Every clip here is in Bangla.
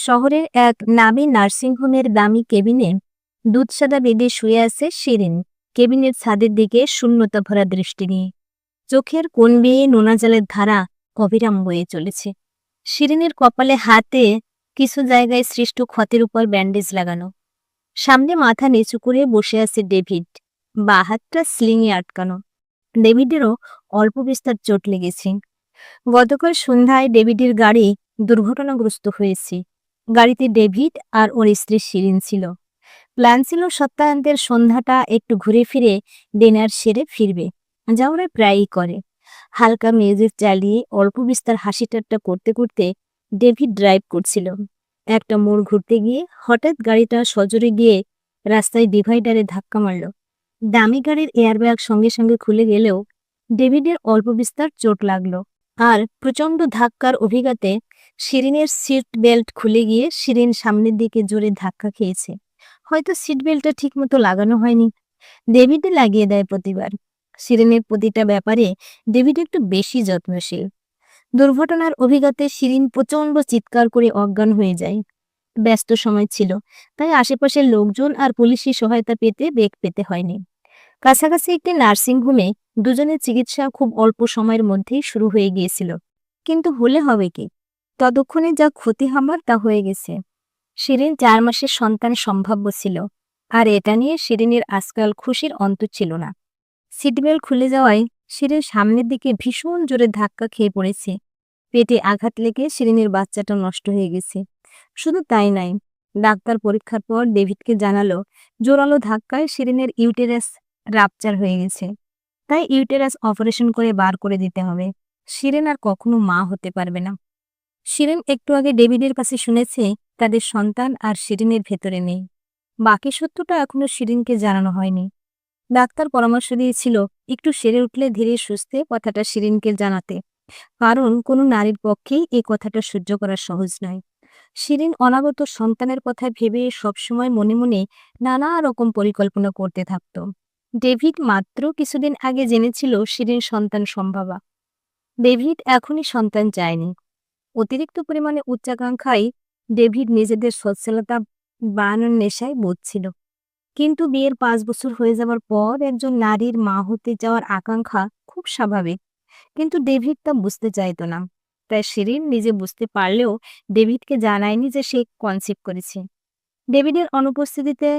শহরের এক নামী নার্সিংহোমের দামি কেবিনে দুধসাদা বেডে শুয়ে আছে শিরিন। কেবিনের ছাদের দিকে শূন্যতা ভরা দৃষ্টি নিয়ে। চোখের কোণ বেয়ে নোনা জলের ধারা অবিরাম বয়ে চলেছে। শিরিনের কপালে হাতে কিছু জায়গায় সৃষ্ট ক্ষতের উপর ব্যান্ডেজ লাগানো। সামনে মাথা নিচু করে বসে আছে ডেভিড। বা হাতটা স্লিংয়ে আটকানো। ডেভিডেরও অল্প বিস্তার চোট লেগেছে। গতকাল সন্ধ্যায় ডেভিডের গাড়ি দুর্ঘটনাগ্রস্ত হয়েছে। গাড়িতে ডেভিড আর ওর স্ত্রী শিরিন ছিল। প্ল্যান ছিল সপ্তাহান্তের সন্ধ্যাটা একটু ঘুরে ফিরে ডিনার সেরে ফিরবে, যা ওরা প্রায়ই করে। হালকা মিউজিক চালিয়ে অল্প বিস্তার হাসি ঠাট্টা করতে করতে ডেভিড ড্রাইভ করছিল। একটা মোড় ঘুরতে গিয়ে হঠাৎ গাড়িটা সজোরে গিয়ে রাস্তায় ডিভাইডারে ধাক্কা মারল। দামি গাড়ির এয়ারব্যাগ সঙ্গে সঙ্গে খুলে গেলেও ডেভিডের অল্প বিস্তার চোট লাগল। আর প্রচণ্ড ধাক্কার অভিঘাতে শিরিনের সিট বেল্ট খুলে গিয়ে শিরিন সামনের দিকে জোরে ধাক্কা খেয়েছে। হয়তো সিট বেল্টটা ঠিকমতো লাগানো হয়নি। ডেভিডে লাগিয়ে দেয় প্রতিবার। শিরিনের প্রতিটা ব্যাপারে ডেভিড একটু বেশি যত্নশীল। দুর্ঘটনার অভিঘাতে শিরিন প্রচণ্ড চিৎকার করে অজ্ঞান হয়ে যায়। ব্যস্ত সময় ছিল, তাই আশেপাশের লোকজন আর পুলিশি সহায়তা পেতে বেগ পেতে হয়নি। কাছাকাছি একটি নার্সিংহোমে দুজনের চিকিৎসা খুব অল্প সময়ের মধ্যেই শুরু হয়ে গিয়েছিল। কিন্তু হলে হবে কি? ততক্ষণে যা ক্ষতি হবার তা হয়ে গেছে। শিরিন চার মাসের সন্তান সম্ভাব্য ছিল, আর এটা নিয়ে শিরিনের আজকাল খুশির অন্ত ছিল না। সিটবেল্ট খুলে যাওয়ায় শিরিন সামনের দিকে ভীষণ জোরে ধাক্কা খেয়ে পড়েছে। পেটে আঘাত লেগে শিরিনের বাচ্চাটা নষ্ট হয়ে গেছে। শুধু তাই নাই ডাক্তার পরীক্ষার পর ডেভিডকে জানালো, জোরালো ধাক্কায় শিরিনের ইউটেরাস রাপচার হয়ে গেছে। তাই ইউটেরাস অপারেশন করে বার করে দিতে হবে। শিরিন আর কখনো মা হতে পারবে না। শিরিন একটু আগে ডেভিডের কাছে শুনেছে, তাদের সন্তান আর শিরিনের ভেতরে নেই। বাকি সত্যটা এখনও শিরিনকে জানানো হয়নি। ডাক্তার পরামর্শ দিয়েছিল, একটু সেরে উঠলে ধীরে সুস্থে কথাটা শিরিনকে জানাতে। কারণ কোনো নারীর পক্ষেই এই কথাটা সহ্য করা সহজ নয়। শিরিন অনাগত সন্তানের কথা ভেবে সবসময় মনে মনে নানা রকম পরিকল্পনা করতে থাকত। ডেভিড মাত্র কিছুদিন আগে জেনেছিল শিরিন সন্তান সম্ভাবা। ডেভিড এখনই সন্তান চায়নি। অতিরিক্ত পরিমাণে উচ্চাকাঙ্ক্ষায় ডেভিড নিজেদের সচ্ছলতা বাড়ানোর নেশায় বোধছিল কিন্তু বিয়ের পাঁচ বছর হয়ে যাওয়ার পর একজন নারীর মা হতে যাওয়ার আকাঙ্ক্ষা খুব স্বাভাবিক। কিন্তু ডেভিড তা বুঝতে চাইতো না। তাই শিরিন নিজে বুঝতে পারলেও ডেভিডকে জানায়নি যে সে কনসিভ করেছে। ডেভিডের অনুপস্থিতিতে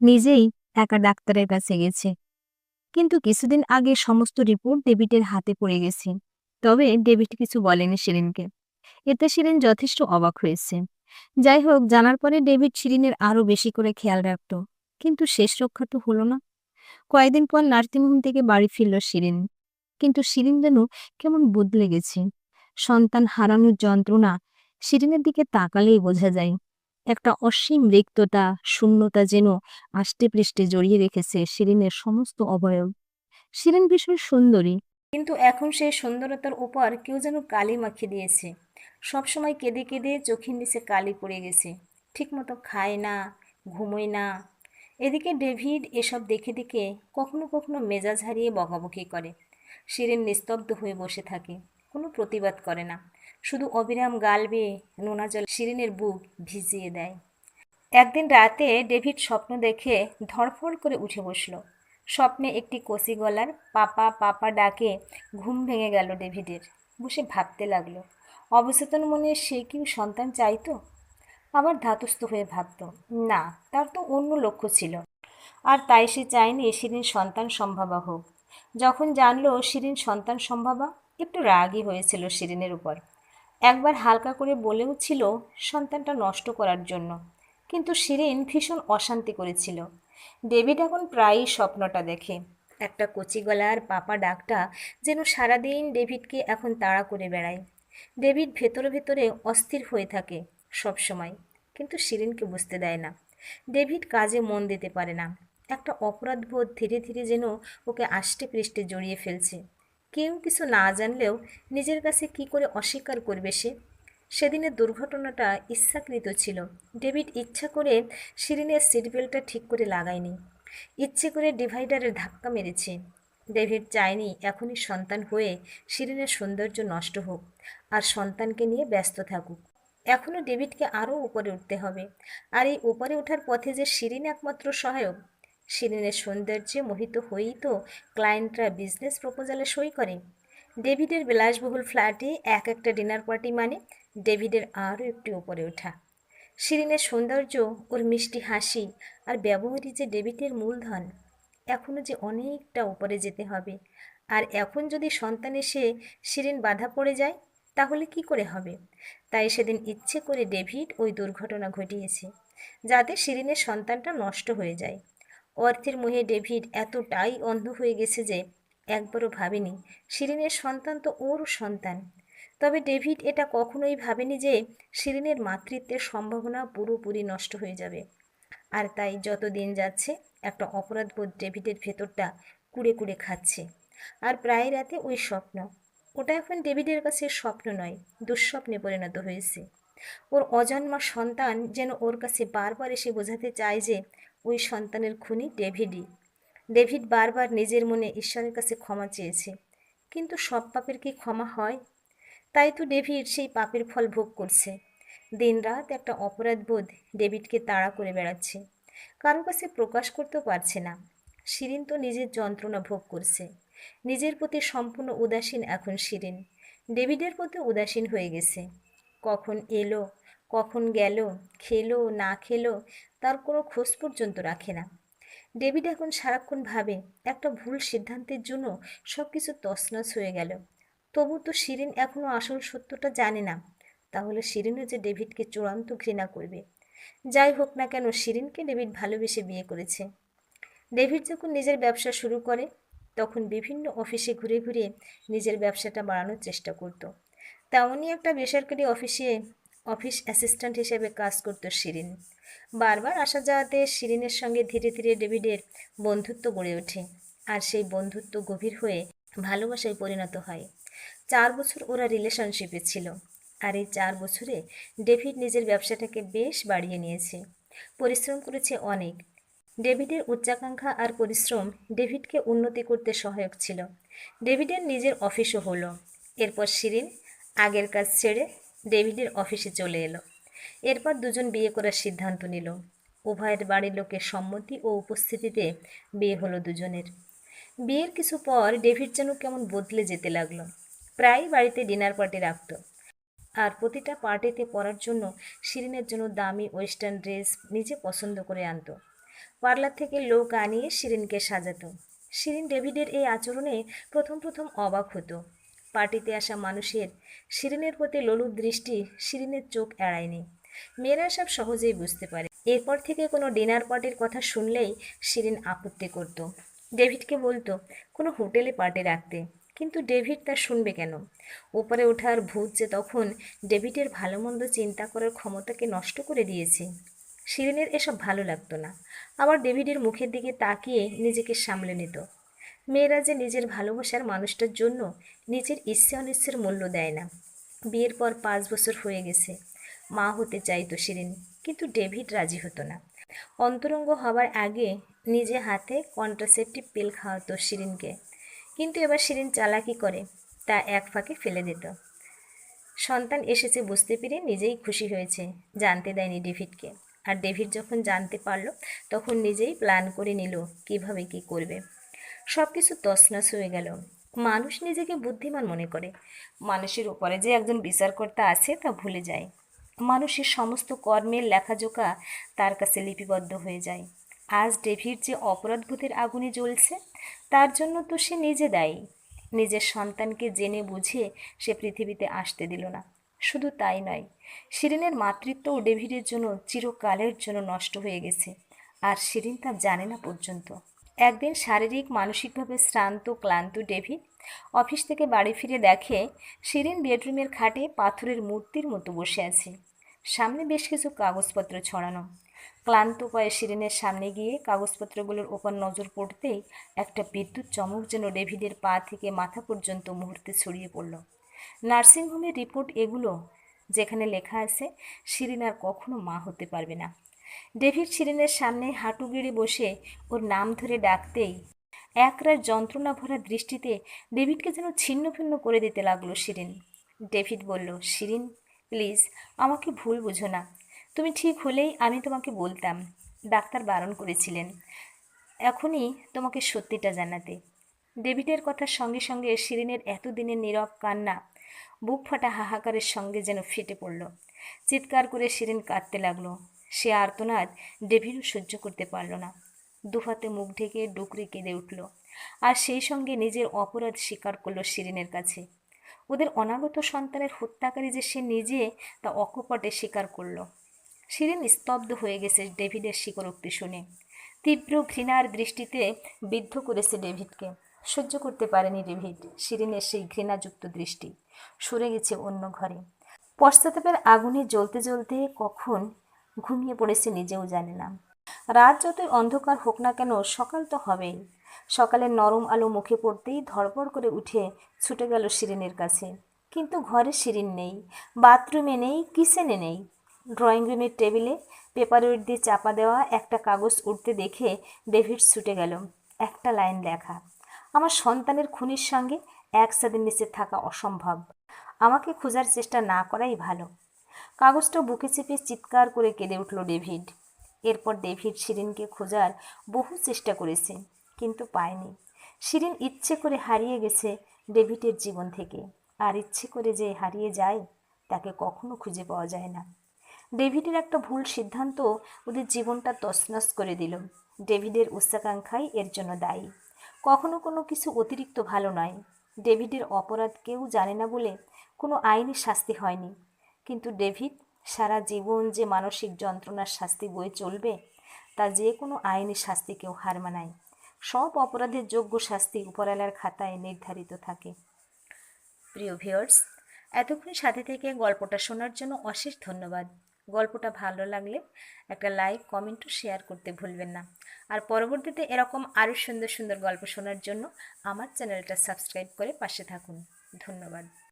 নিজেই একা ডাক্তারের কাছে গেছে। কিন্তু কিছুদিন আগে সমস্ত রিপোর্ট ডেভিডের হাতে পড়ে গেছে। তবে ডেভিড কিছু বলেনি শিরিনকে এতে শিরিন যথেষ্ট অবাক হয়েছে। যাই হোক জানার পরে ডেভিড শিরিনের আরও বেশি করে খেয়াল রাখত কিন্তু শেষ রক্ষা তো হলো না। কয়েকদিন পর নার্সিংহোম থেকে বাড়ি ফিরল শিরিন। কিন্তু শিরিন যেন কেমন বদলে গেছে। সন্তান হারানোর যন্ত্রণা শিরিনের দিকে তাকালেই বোঝা যায়। একটা অসীম রিক্ততা, শূন্যতা যেন আষ্টে পৃষ্ঠে জড়িয়ে রেখেছে শিরিনের সমস্ত অবয়ব। শিরিন ভীষণ সুন্দরী। কিন্তু এখন সেই সুন্দরতার উপর কেউ যেন কালি মাখিয়ে দিয়েছে। সবসময় কেঁদে কেঁদে চোখের নিচে কালি পড়ে গেছে। ঠিকমতো খায় না, ঘুমোয় না। এদিকে ডেভিড এসব দেখে দেখে কখনো কখনো মেজাজ হারিয়ে বকাবকি করে। শিরিন নিস্তব্ধ হয়ে বসে থাকে, কোনো প্রতিবাদ করে না। শুধু অবিরাম গাল বেয়ে নোনা জল শিরিনের বুক ভিজিয়ে দেয়। একদিন রাতে ডেভিড স্বপ্ন দেখে ধড়ফড় করে উঠে বসল। স্বপ্নে একটি কষি গলার পাপা পাপা ডাকে, ঘুম ভেঙে গেল ডেভিডের। বসে ভাবতে লাগল। অবচেতন মনে সে কি সন্তান চাইতো আবার ধাতস্থ হয়ে ভাবত, না, তার তো অন্য লক্ষ্য ছিল। আর তাই সে চায়নি শিরিন সন্তান সম্ভাবা হোক। যখন জানলো শিরিন সন্তান সম্ভাবা, একটু রাগই হয়েছিল শিরিনের উপর। একবার হালকা করে বলেও ছিল সন্তানটা নষ্ট করার জন্য। কিন্তু শিরিন ভীষণ অশান্তি করেছিল। ডেভিড এখন প্রায়ই স্বপ্নটা দেখে। একটা কচি গলার পাপা ডাকটা যেন সারাদিন ডেভিডকে এখন তাড়া করে বেড়ায়। ডেভিড ভেতরে ভেতরে অস্থির হয়ে থাকে সব সময় কিন্তু শিরিনকে বুঝতে দেয় না। ডেভিড কাজে মন দিতে পারে না। একটা অপরাধবোধ ধীরে ধীরে যেন ওকে আষ্টে পৃষ্ঠে জড়িয়ে ফেলছে। কেউ কিছু না জানলেও নিজের কাছে কি করে অস্বীকার করবে সে? সেদিনের দুর্ঘটনাটা ইচ্ছাকৃত ছিল। ডেভিড ইচ্ছা করে শিরিনের সিট বেল্টটা ঠিক করে লাগায়নি। ইচ্ছে করে ডিভাইডারের ধাক্কা মেরেছে। ডেভিড চায়নি এখনই সন্তান হয়ে শিরিনের সৌন্দর্য নষ্ট হোক আর সন্তানকে নিয়ে ব্যস্ত থাকুক। এখনও ডেভিডকে আরও উপরে উঠতে হবে। আর এই উপরে ওঠার পথে যে শিরিন একমাত্র সহায়ক শিরিনের সৌন্দর্যে মোহিত হয়েই তো ক্লায়েন্টরা বিজনেস প্রপোজালে সই করে। ডেভিডের বিলাসবহুল ফ্ল্যাটে এক একটা ডিনার পার্টি মানে ডেভিডের আরও একটু উপরে ওঠা। শিরিনের সৌন্দর্য, ওর মিষ্টি হাসি আর ব্যবহারই যে ডেভিডের মূলধন এখনও যে অনেকটা উপরে যেতে হবে। আর এখন যদি সন্তান এসে শিরিন বাধা পড়ে যায়, তাহলে কি করে হবে? তাই সেদিন ইচ্ছে করে ডেভিড ওই দুর্ঘটনা ঘটিয়েছে, যাতে শিরিনের সন্তানটা নষ্ট হয়ে যায়। অর্থের মোহে ডেভিড এতটাই অন্ধ হয়ে গেছে যে, একবারও ভাবেনি, শিরিনের সন্তান তো ওর সন্তান। তবে ডেভিড এটা কখনোই ভাবেনি যে শিরিনের মাতৃত্বের সম্ভাবনা পুরোপুরি নষ্ট হয়ে যাবে। আর তাই যত দিন যাচ্ছে, একটা অপরাধবোধ ডেভিডের ভেতরটা কুড়ে কুড়ে খাচ্ছে। আর প্রায় রাতে ওই স্বপ্ন, ওটা এখন ডেভিডের কাছে স্বপ্ন নয়, দুঃস্বপ্নে পরিণত হয়েছে। ওর অজন্মা সন্তান যেন ওর কাছে বারবার এসে বোঝাতে চায় যে ওই সন্তানের খুনি ডেভিডই। ডেভিড বারবার নিজের মনে ঈশ্বরের কাছে ক্ষমা চেয়েছে। কিন্তু সব পাপের কি ক্ষমা হয়? তাই তো ডেভিড সেই পাপের ফল ভোগ করছে। দিনরাত একটা অপরাধবোধ ডেভিডকে তাড়া করে বেড়াচ্ছে। কারও কাছে প্রকাশ করতেও পারছে না। শিরিন তো নিজের যন্ত্রণা ভোগ করছে। নিজের প্রতি সম্পূর্ণ উদাসীন এখন শিরিন। ডেভিডের প্রতি উদাসীন হয়ে গেছে। কখন এলো, কখন গেল, খেলো, না খেলো, তার কোনো খোঁজ পর্যন্ত রাখে না। ডেভিড এখন সারাক্ষণ ভাবে একটা ভুল সিদ্ধান্তের জন্য সব কিছু তছনছ হয়ে গেল। তবু তো শিরিন এখনও আসল সত্যটা জানে না। তাহলে শিরিনও যে ডেভিডকে চূড়ান্ত ঘৃণা করবে। যাই হোক না কেন, শিরিনকে ডেভিড ভালোবেসে বিয়ে করেছে। ডেভিড যখন নিজের ব্যবসা শুরু করে, তখন বিভিন্ন অফিসে ঘুরে ঘুরে নিজের ব্যবসাটা বাড়ানোর চেষ্টা করত। তেমনই একটা বেসরকারি অফিসে অফিস অ্যাসিস্ট্যান্ট হিসেবে কাজ করতো শিরিন। বারবার আসা যাওয়াতে শিরিনের সঙ্গে ধীরে ধীরে ডেভিডের বন্ধুত্ব গড়ে ওঠে, আর সেই বন্ধুত্ব গভীর হয়ে ভালোবাসায় পরিণত হয়। চার বছর ওরা রিলেশনশিপে ছিল। আর এই চার বছরে ডেভিড নিজের ব্যবসাটাকে বেশ বাড়িয়ে নিয়েছে। পরিশ্রম করেছে অনেক। ডেভিডের উচ্চাকাঙ্ক্ষা আর পরিশ্রম ডেভিডকে উন্নতি করতে সহায়ক ছিল। ডেভিডের নিজের অফিসও হলো। এরপর শিরিন আগের কাজ ছেড়ে ডেভিডের অফিসে চলে এলো। এরপর দুজন বিয়ে করার সিদ্ধান্ত নিল। উভয়ের বাড়ির লোকের সম্মতি ও উপস্থিতিতে বিয়ে হলো দুজনের। বিয়ের কিছু পর ডেভিড যেন কেমন বদলে যেতে লাগল। প্রায় বাড়িতে ডিনার পার্টি রাখত। আর প্রতিটা পার্টিতে পরার জন্য শিরিনের জন্য দামি ওয়েস্টার্ন ড্রেস নিজে পছন্দ করে আনতো। পার্লার থেকে লোক আনিয়ে শিরিনকে সাজাতো। শিরিন ডেভিডের এই আচরণে প্রথম প্রথম অবাক হতো। পার্টিতে আসা মানুষের শিরিনের প্রতি লোলুপ দৃষ্টি শিরিনের চোখ এড়ায়নি। মেয়েরা সব সহজেই বুঝতে পারে। এরপর থেকে কোনো ডিনার পার্টির কথা শুনলেই শিরিন আপত্তি করত। ডেভিডকে বলতো, কোনো হোটেলে পার্টি রাখতে। কিন্তু ডেভিড তা শুনবে কেন? ওপরে ওঠার ভূত যে তখন ডেভিডের ভালো মন্দ চিন্তা করার ক্ষমতাকে নষ্ট করে দিয়েছে। শিরিনের এসব ভালো লাগতো না। আবার ডেভিডের মুখের দিকে তাকিয়ে নিজেকে সামলে নিত। মেয়েরা যে নিজের ভালোবাসার মানুষটার জন্য নিজের ইচ্ছে অনিচ্ছের মূল্য দেয় না। বিয়ের পর পাঁচ বছর হয়ে গেছে। মা হতে চাইতো শিরিন, কিন্তু ডেভিড রাজি হতো না। অন্তরঙ্গ হবার আগে নিজে হাতে কন্ট্রাসেপটিভ পিল খাওয়াতো শিরিনকে। কিন্তু এবার শিরিন চালাকি করে, তা এক ফাঁকে ফেলে দিত। সন্তান এসেছে বুঝতে পেরে নিজেই খুশি হয়েছে, জানতে দেয়নি ডেভিডকে। আর ডেভিড যখন জানতে পারল, তখন নিজেই প্ল্যান করে নিল কীভাবে কি করবে। সব কিছু তছনছ হয়ে গেল। মানুষ নিজেকে বুদ্ধিমান মনে করে। মানুষের উপরে যে একজন বিচারকর্তা আছে তা ভুলে যায়। মানুষের সমস্ত কর্মের লেখাজোকা তার কাছে লিপিবদ্ধ হয়ে যায়। আজ ডেভিড যে অপরাধবোধের আগুনে জ্বলছে তার জন্য তো সে নিজে দায়ী। নিজের সন্তানকে জেনে বুঝে সে পৃথিবীতে আসতে দিল না। শুধু তাই নয়, শিরিনের মাতৃত্বও ডেভিডের জন্য চিরকালের জন্য নষ্ট হয়ে গেছে। আর শিরিন তা জানে না পর্যন্ত। একদিন শারীরিক, মানসিকভাবে শ্রান্ত, ক্লান্ত ডেভিড অফিস থেকে বাড়ি ফিরে দেখে শিরিন বেডরুমের খাটে পাথরের মূর্তির মতো বসে আছে। সামনে বেশ কিছু কাগজপত্র ছড়ানো। ক্লান্ত পায়ে শিরিনের সামনে গিয়ে কাগজপত্রগুলোর ওপর নজর পড়তেই একটা বিদ্যুৎ চমক যেন ডেভিডের পা থেকে মাথা পর্যন্ত মুহূর্তে ছড়িয়ে পড়ল। নার্সিংহোমের রিপোর্ট এগুলো যেখানে লেখা আছে, শিরিন আর কখনো মা হতে পারবে না। ডেভিড শিরিনের সামনে হাঁটু গেড়ে বসে ওর নাম ধরে ডাকতেই একরার যন্ত্রণা ভরা দৃষ্টিতে ডেভিডকে যেন ছিন্ন ভিন্ন করে দিতে লাগল শিরিন। ডেভিড বলল, শিরিন প্লিজ, আমাকে ভুল বুঝো না। তুমি ঠিক হলেই আমি তোমাকে বলতাম, ডাক্তার বারণ করেছিলেন। এখনই তোমাকে সত্যিটা জানাতে। ডেভিডের কথার সঙ্গে সঙ্গে শিরিনের এতদিনের নীরব কান্না বুক ফাটা হাহাকারের সঙ্গে যেন ফেটে পড়ল। চিৎকার করে শিরিন কাঁদতে লাগল। সে আর্তনাদ ডেভিডও সহ্য করতে পারল না। দুহাতে মুখ ঢেকে ডুকরে কেঁদে উঠল। আর সেই সঙ্গে নিজের অপরাধ স্বীকার করল শিরিনের কাছে। ওদের অনাগত সন্তানের হত্যাকারী যে সে নিজে তা অকপটে স্বীকার করল। শিরিন স্তব্ধ হয়ে গেছে ডেভিডের স্বীকারোক্তি শুনে। তীব্র ঘৃণার দৃষ্টিতে বিদ্ধ করেছে ডেভিডকে। সহ্য করতে পারেনি ডেভিড। শিরিনের সেই ঘৃণাযুক্ত দৃষ্টি। সরে গেছে অন্য ঘরে। পশ্চাতাপের আগুনে জ্বলতে জ্বলতে কখন ঘুমিয়ে পড়েছে নিজেও জানে না। রাত যতই অন্ধকার হোক না কেন সকাল তো হবেই। সকালের নরম আলো মুখে পড়তেই ধড়পড় করে উঠে ছুটে গেল শিরিনের কাছে। কিন্তু ঘরে শিরিন নেই, বাথরুমে নেই, কিচেনে নেই। ড্রয়িং রুমের টেবিলে পেপার ওয়েট দিয়ে চাপা দেওয়া একটা কাগজ উঠতে দেখে ডেভিড ছুটে গেল, একটা লাইন লেখা, আমার সন্তানের খুনির সঙ্গে একসাথে নিচে থাকা অসম্ভব। আমাকে খোঁজার চেষ্টা না করাই ভালো। কাগজটা বুকে চেপে চিৎকার করে কেঁদে উঠল ডেভিড। এরপর ডেভিড শিরিনকে খোঁজার বহু চেষ্টা করেছে। কিন্তু পায়নি। শিরিন ইচ্ছে করে হারিয়ে গেছে ডেভিডের জীবন থেকে। আর ইচ্ছে করে যে হারিয়ে যায়, তাকে কখনো খুঁজে পাওয়া যায় না। ডেভিডের একটা ভুল সিদ্ধান্ত ওদের জীবনটা তছনছ করে দিল। ডেভিডের উচ্চাকাঙ্ক্ষাই এর জন্য দায়ী। কখনো কোনো কিছু অতিরিক্ত ভালো নয়। ডেভিডের অপরাধ কেউ জানে না বলে কোনো আইনি শাস্তি হয়নি। কিন্তু ডেভিড সারা জীবন যে মানসিক যন্ত্রণার শাস্তি বয়ে চলবে, তা যে কোনো আইনি শাস্তিকেও হার মানায়। সব অপরাধের যোগ্য শাস্তি উপরালার খাতায় নির্ধারিত থাকে। প্রিয় ভিউয়ার্স এতক্ষণ সাথে থেকে গল্পটা শোনার জন্য অশেষ ধন্যবাদ। গল্পটা ভালো লাগলে একটা লাইক কমেন্ট ও শেয়ার করতে ভুলবেন না। আর পরবর্তীতে এরকম আরও সুন্দর সুন্দর গল্প শোনার জন্য আমার চ্যানেলটা সাবস্ক্রাইব করে পাশে থাকুন। ধন্যবাদ।